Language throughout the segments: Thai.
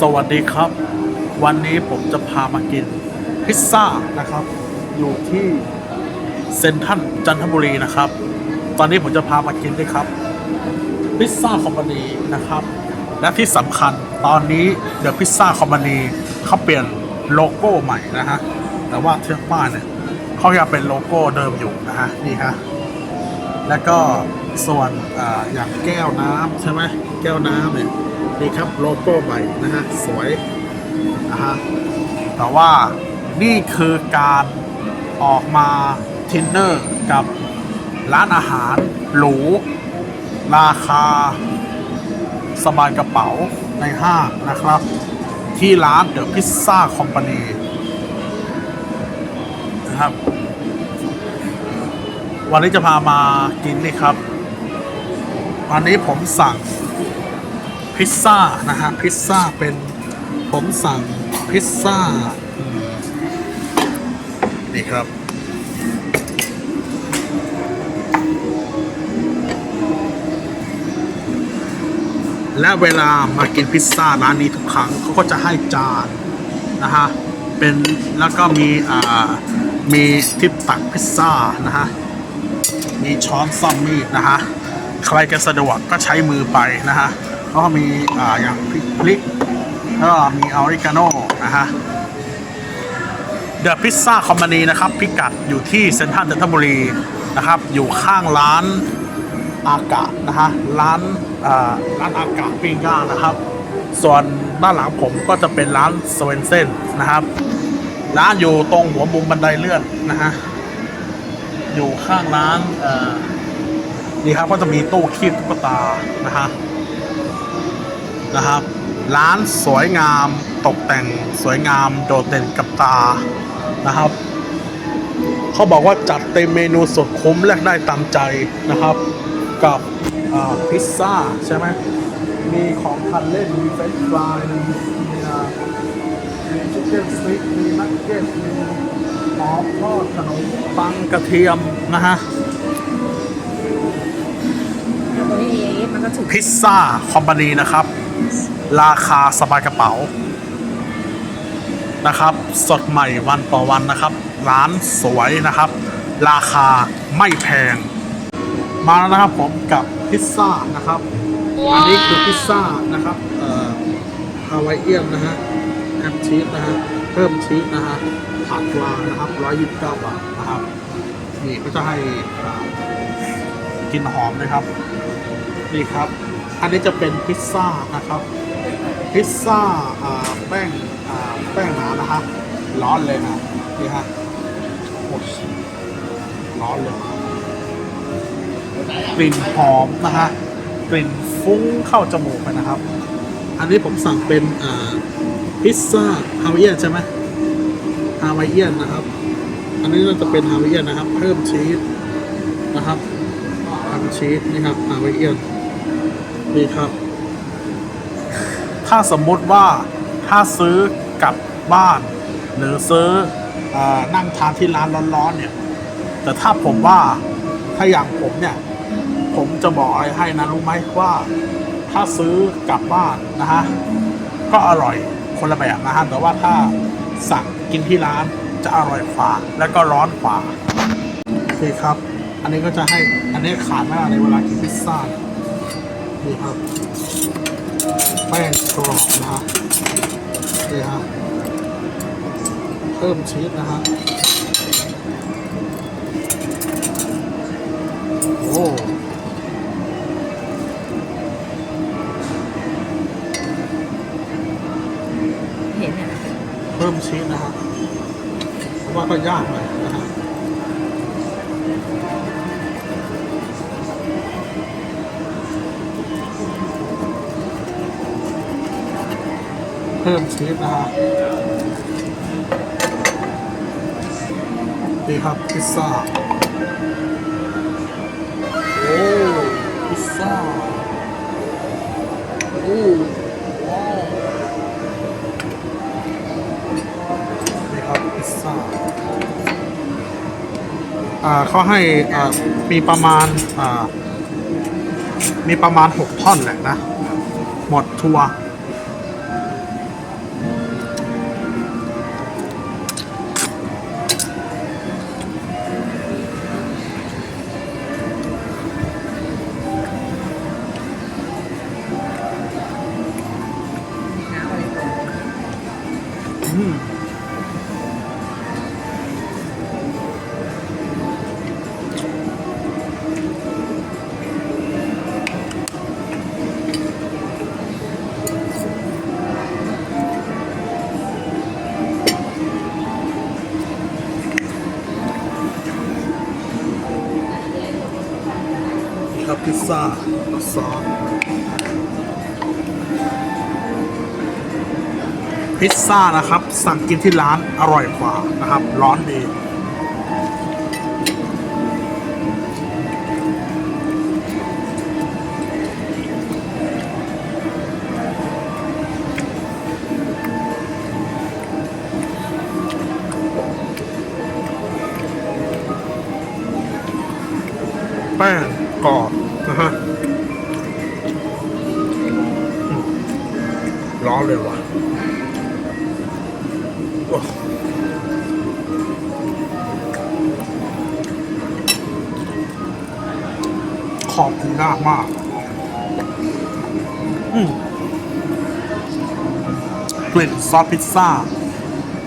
สวัสดีครับ วันนี้ผมจะพามากินพิซซ่านะครับ อยู่ที่เซนทัลจันทบุรีนะครับ ตอนนี้ผมจะพามากินด้วยครับพิซซ่าคอมพานีนะครับ และที่สำคัญตอนนี้เดอะพิซซ่าคอมพานีเขาเปลี่ยนโลโก้ใหม่นะฮะแต่ว่าเทือกป้ายเนี่ยเขายังเป็นโลโก้เดิมอยู่นะฮะนี่ฮะแล้วก็ส่วนออย่างแก้วน้ำใช่ไหมแก้วน้ำเนี่ย นี่ครับโลโก้ใหม่นะฮะสวยนะฮะแต่ว่านี่คือการออกมาทินเนอร์กับร้านอาหารหรูราคา สบายกระเป๋าในห้างนะครับ ที่ร้านเดอะพิซซ่าคอมพานีนะครับ วันนี้จะพามากินนี่ครับ วันนี้ผมสั่ง พิซซ่านะฮะพิซซ่าเป็นผมสั่งพิซซ่านี่ครับและเวลามากินพิซซ่าร้านนี้ทุกครั้งเขาก็จะให้จานนะฮะเป็นแล้วก็มีอ่ามีทิปตักพิซซ่านะฮะมีช้อนซ่อมมีดนะฮะใครจะสะดวกก็ใช้มือไปนะฮะ แล้วก็มีอ่าอย่างพริกกแล้วก็มีออริกาโนนะฮะเดอะพิซซ่าคอมพานีนะครับ พิกัดอยู่ที่เซ็นทรัลจันทบุรีนะครับ อยู่ข้างร้านอากะนะฮะร้านร้านอากะปิ้งย่างนะครับ ส่วนด้านหลังผมก็จะเป็นร้านสเวนเซนนะครับ ร้านอยู่ตรงหัวมุมบันไดเลื่อนนะฮะอยู่ข้างร้านนี่ครับก็จะมีตู้คีบตุ๊กตานะฮะ นะครับ ร้านสวยงามตกแต่งสวยงามโดดเด่นกับตานะครับเขาบอกว่าจัดเต็มเมนูสุดคุ้มและได้ตามใจนะครับกับอ่าพิซซ่าใช่ไหมมีของทานเล่น มีเฟรนช์ฟรายมีมีอ่ามีชิคเก้นสติ๊กมีนักเก็ตมีหอมทอดขนมปังกระเทียมนะฮะตัวนี้เองมันก็ถูกพิซซ่าคอมพานีนะครับ ราคาสบายกระเป๋านะครับ สดใหม่วันต่อวันนะครับ ร้านสวยนะครับ ราคาไม่แพง มาแล้วนะครับผมกับพิซซ่านะครับ อันนี้คือพิซซ่านะครับเอ่อฮาวายเอียนนะฮะแฮมชีสนะฮะเพิ่มชีสนะฮะผักปลานะครับ129บาทนะครับนี่ก็จะให้อ่ากินหอมนะครับ นี่ครับ อันนี้จะเป็นพิซซ่านะครับ พิซซ่าแป้งแป้งหนานะฮะร้อนเลยนะนี่ฮะโอ้ร้อนเลยกลิ่นหอมนะฮะกลิ่นฟุ้งเข้าจมูกไปนะครับ อันนี้ผมสั่งเป็นพิซซ่าฮาวายเอียนใช่ไหมฮาวายเอียนนะครับ อันนี้เราจะเป็นฮาวายเอียนนะครับ เพิ่มชีสนะครับทำชีสนี่ครับฮาวายเอียนนี่ครับ ถ้าสมมุติว่าถ้าซื้อกลับบ้าน หรือซื้ออนั่งทานที่ร้านร้อนๆเนี่ย แต่ถ้าผมว่าถ้าอย่างผมเนี่ย ผมจะบอกอะไรให้นะรู้ไหมว่า ถ้าซื้อกลับบ้านนะฮะก็อร่อยคนละแบบนะฮะแต่ว่าถ้าสั่งกินที่ร้านจะอร่อยกว่าและก็ร้อนกว่าโอเคครับ อันนี้ก็จะให้อันนี้ขาดไม่ได้ในเวลากินพิซซ่านี่ครับ แป้งกรอบนะฮะนี่ฮะเพิ่มชีสนะฮะโอ้เห็นเนี่ยนะเพิ่มชีสนะฮะเพราะว่าก็ยากหน่อย พิ่มชีสนะฮะนี่ครับพิซซ่าโอ้พิซซ่าโอ้ว้าวนี่ครับพิซซ่าอ่าเขาให้อ่ามีประมาณอ่ามีประมาณหกท่อนแหละนะ หมดทัวร์ Hum. Capiçar. พิซซ่านะครับ สั่งกินที่ร้านอร่อยกว่านะครับ ร้อนดีแป้งกรอบนะฮะร้อนเลยว่ะ ขอบคุณยากมากกลิ่นซอสพิซซ่า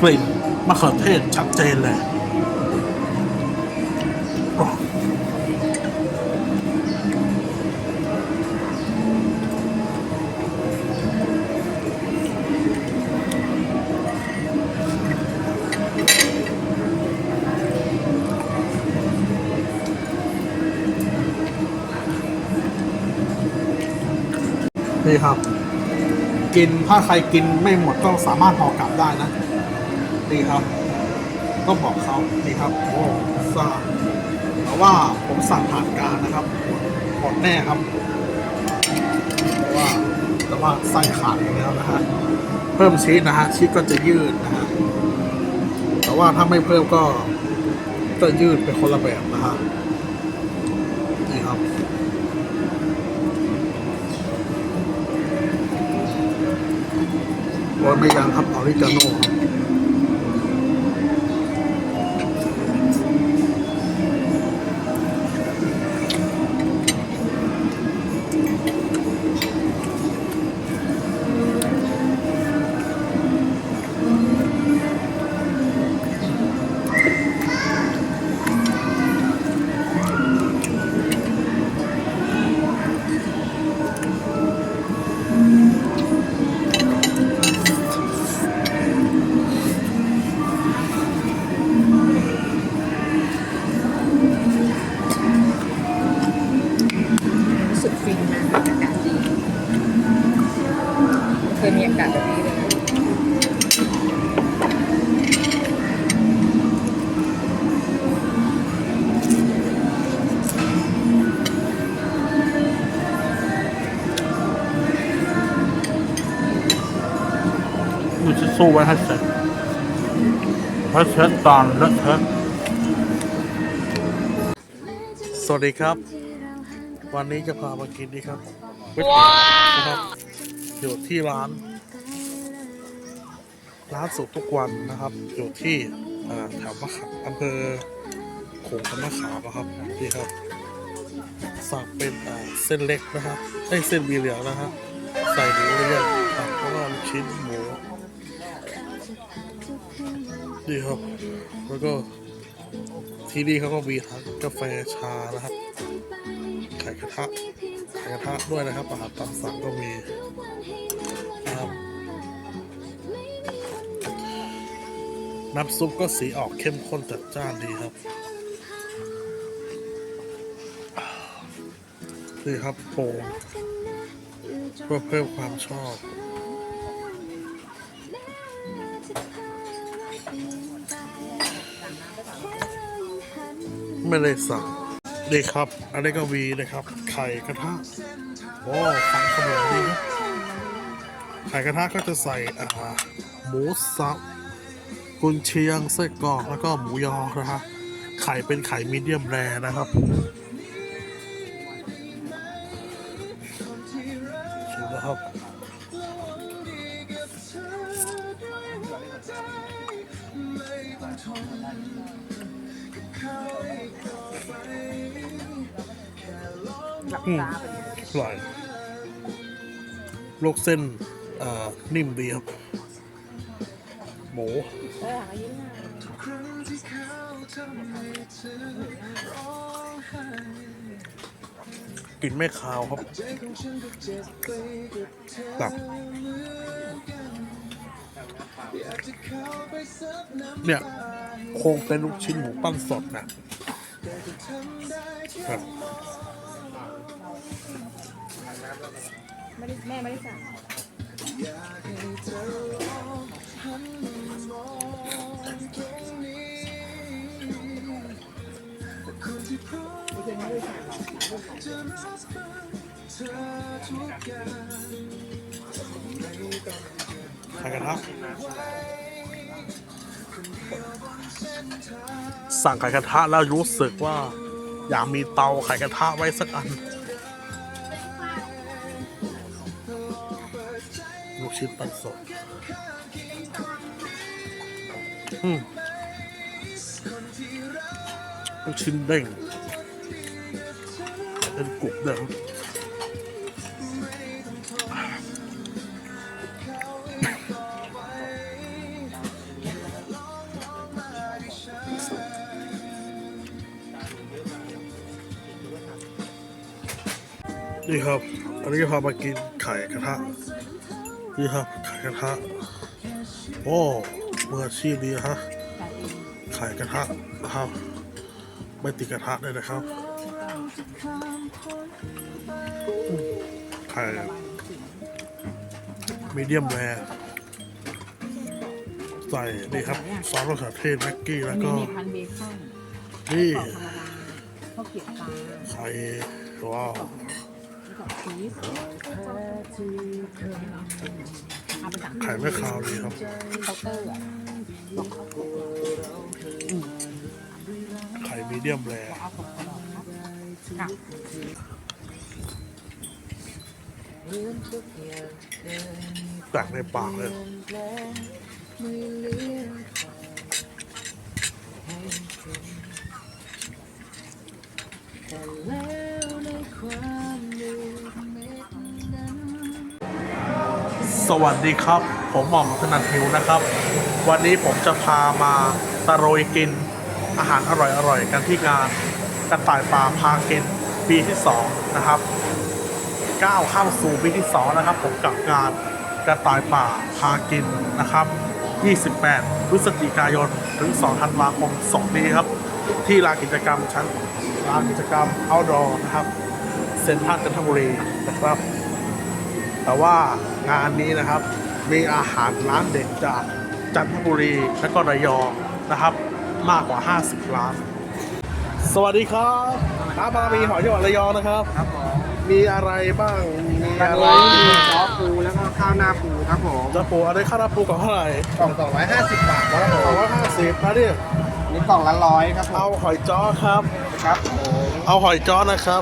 กลิ่นมะเขือเทศชัดเจนเลย นี่ครับ กินถ้าใครกินไม่หมดก็สามารถห่อกลับได้นะนี่ครับ ก็บอกเขานี่ครับโอ้ซ่าแต่ว่าผมสั่งผ่านการนะครับหมดแน่ครับเพราะว่าแต่ว่าไส้ขาดแล้วนะฮะเพิ่มชีสนะฮะชีสก็จะยืดนะฮะแต่ว่าถ้าไม่เพิ่มก็จะยืดเป็นคนละแบบนะฮะ โรยไม่ยังค มันจะสู้ไว้ให้เสร็จเพราะเช็ดตอนเลอะเทอะสวัสดีครับ วันนี้จะพามากินนี่ครับก๋วยเตี๋ยวนะครับอยู่ที่ร้าน ร้านสุดทุกวันนะครับ อยู่ที่อ่าแถวมะขามอำเภอโขงกับมะขามนะครับนี่ครับสั่งเป็นอ่าเส้นเล็กนะฮะไอ้ยเส้นหมีเหลืองนะฮะใส่หมูเรียงตับแล้วก็ลูกชิ้นหมู นี่ครับ แล้วก็ที่นี่เขาก็มีทั้งกาแฟชานะครับ ไข่กระทะ ไข่กระทะด้วยนะครับ อาหารตามสั่งก็มีนะครับน้ำซุปก็สีออกเข้มข้นจัดจ้านดีครับ นี่ครับโปร่งเพื่อเพิ่มความชอบ ไม่ได้สั่งนี่ครับ อันนี้ก็วีนะครับ ไข่กระทะโอ้ฟังขนมดีนะไข่กระทะก็จะใส่อ่าหมูสับกุนเชียงไส้กรอกแล้วก็หมูยอนะฮะไข่เป็นไข่มีเดียมแรนะครับ หลับตาไปเลยอร่อยลวกเส้นอ่านิ่มดีครับ หมูเอออายุน่ากลิ่นไม่คาวครับแบบเนี่ยคงเป็นลูกชิ้นหมูปั้นสดนะแบบ ไม่ได้แม่ไม่ได้สั่งไม่เคยไม่ได้สั่งไข่กระทะสั่งไข่กระทะแล้วรู้สึกว่า อยากมีเตาไข่กระทะไว้สักอัน ลูกชิ้นปั้นสดอืมลูกชิ้นเด้งเป็นกรุบเด้งนี่ครับ อันนี้พามากินไข่กระทะ นี่ครับไข่กระทะโอ้มืออาชีพดีฮะไข่กระทะนะครับไม่ติดกระทะเลยนะครับอืมไข่มีเดียมแรร์ใส่นี่ครับซอสมะเขือเทศแม็กกี้แล้วมีก็มีพันเบคอนนี่กรอบธรรมดาข้าวเกรี๊ยวปลาไข่ว้าวีสเอาไปสั่งไข่ไม่คาวดีครับเคาน์เตอร์อะไข่มีเดียมแรร์เอาของตลอดครับแตกในปากเลย สวัสดีครับ ผมหม่อมธนันทิวนะครับ วันนี้ผมจะพามาตะโรยกินอาหารอร่อยๆ กันที่งานกระต่ายป่าพากินปีที่ 2 นะครับก้าวเข้าสู่ปีที่ 2 นะครับ ผมกับงานกระต่ายป่าพากินนะครับ 28 พฤศจิกายน ถึง 2 ธันวาคม 2 นี้ครับ ที่ลานกิจกรรมชั้นลานกิจกรรม outdoor นะครับ เซ็นทรัลจันทบุรีนะครับ แต่ว่างานนี้นะครับมีอาหารร้านเด็ดจากจันทบุรีและก็ระยองนะครับ มากกว่า 50 ร้าน สวัสดีครับร้านบาร์มีหอยจังหวัดระยองนะครับ ครับผมมีอะไรบ้าง มีอันอะไรนี้ซอสปูแล้วก็ข้าวหน้าปูครับผมจะปูอะไรข้าวหน้าปูกับเท่าไหร่กล่อง250บาทครับผสองมร้อยห้าสิบนะเนี่ยนี่กล่องละร้อยครับผเอามหอยจ้อครับ ครับผมเอาหอยจ้อนะครับ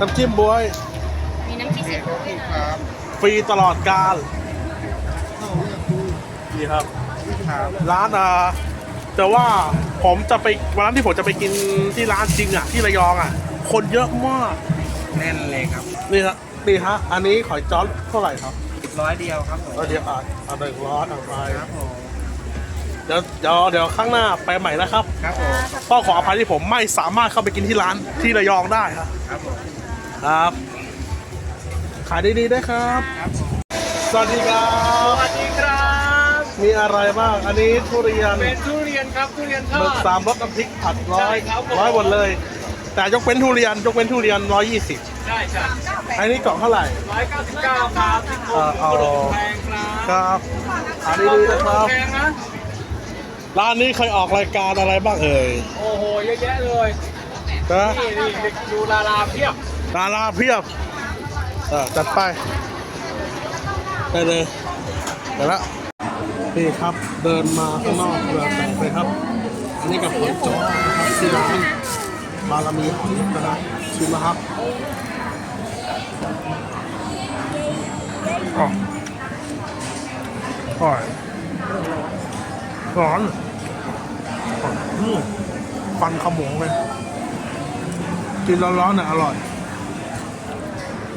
น้ำจิ้มบวย ครับฟรีตลอดกาลนี่ครับ ครับร้านอะแต่ว่าผมจะไปวันนั้นที่ผมจะไปกินที่ร้านจริงอะ ที่ระยองอะ คนเยอะมากแน่นเลยครับนี่ฮะนี่ฮะอันนี้ขอยจ้อนเท่าไหร่ครับร้อยเดียวครับผมเอาเดี๋ยวอะเอาหนึ่งร้อยเอาไปครับผมเดี๋ยวเดี๋ยวเดี๋ยวข้างหน้าไปใหม่นะครับครับผมต้องขออภัยที่ผมไม่สามารถเข้าไปกินที่ร้านที่ระยองได้ครับครับผมครับ ขายดีๆด้วยครับครับผมสวัสดีครับสวัสดีครับ มีอะไรบ้าง อันนี้ทุเรียนเป็นทุเรียนครับทุเรียนทหมึอกด สามรสน้ำพริกผัดร้อยใช่ครับผม ร้อยหมดเลย แต่ยกเว้นทุเรียนยกเว้นทุเรียนร้อยยี่สิบใช่ใช่อันนี้กล่องเท่าไหร่ ร้อยเก้าสิบเก้าครับที่โคเอ่อเอากระดูกแพงครับครับอันนี้ดีนะครับ แพงนะ ร้านนี้เคยออกรายการอะไรบ้างเอ่ยโอ้โห เยอะแยะเลย นะนี่นี่ดูลาลาเพียบ ดาราเพียบเออจัดไป ได้เลยเดี๋ยวละนี่ครับ เดินมาข้างนอกเรือแตกเลยครับ อันนี้กับหอยจ้อครับที่ร้านบารมีหอยนะครับชิมนะครับอ๋ออร่อยร้อนอืมฟันขมงเลย กินร้อนๆเนี่ยอร่อย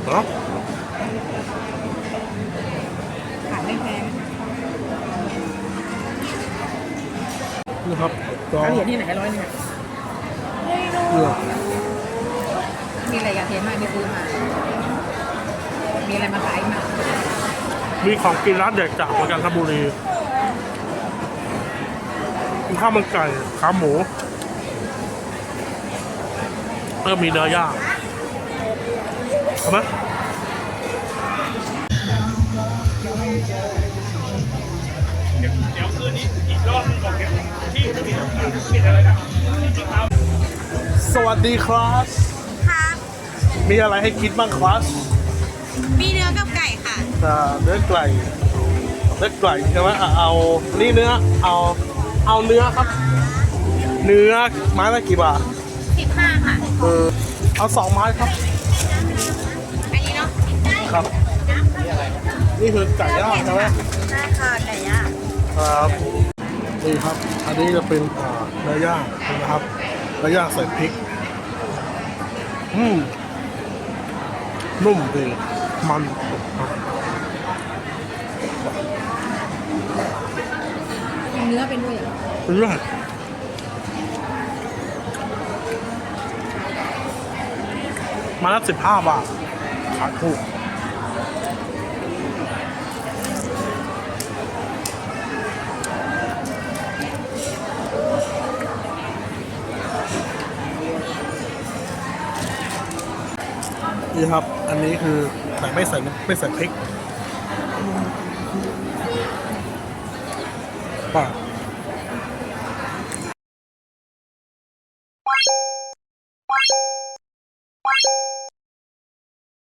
เหรอขายไม่แพงนี่ครับก็เอาเหรียญที่ไหนร้อยหนึงอะเลือกมีอะไรอยากเห็นมากที่ซื้อมา มีอะไรมาขายมามีของกินร้านเด็กจากจันทบุรีมีข้าวมันไก่ขาหมูเพิ่มมีเนื้อย่างามาสวัสดีครับ ครับมีอะไรให้คิดบ้างครับมีเนื้อกับไก่ค่ะเนื้อไก่เนื้อไก่ใช่ไหมเอานี่เนื้อเอาเอาเนื้อครับ เนื้อไม้ละกี่บาทสิบห้าค่ะ เออเอาสองไม้ครับ ครับ นี่คือไก่ย่างใช่ไหมได้ค่ะไก่ย่างครับนี่ครับ อันนี้จะเป็นเนื้อย่างนะครับเนื้อย่างใส่พริก อืมนุ่มดีมันครับเนื้อเป็นด้วยเหรอเลิศมาละสิบห้าบาทขายถูก นี่ครับ อันนี้คือแต่ไม่ใส่ไม่ใส่พริก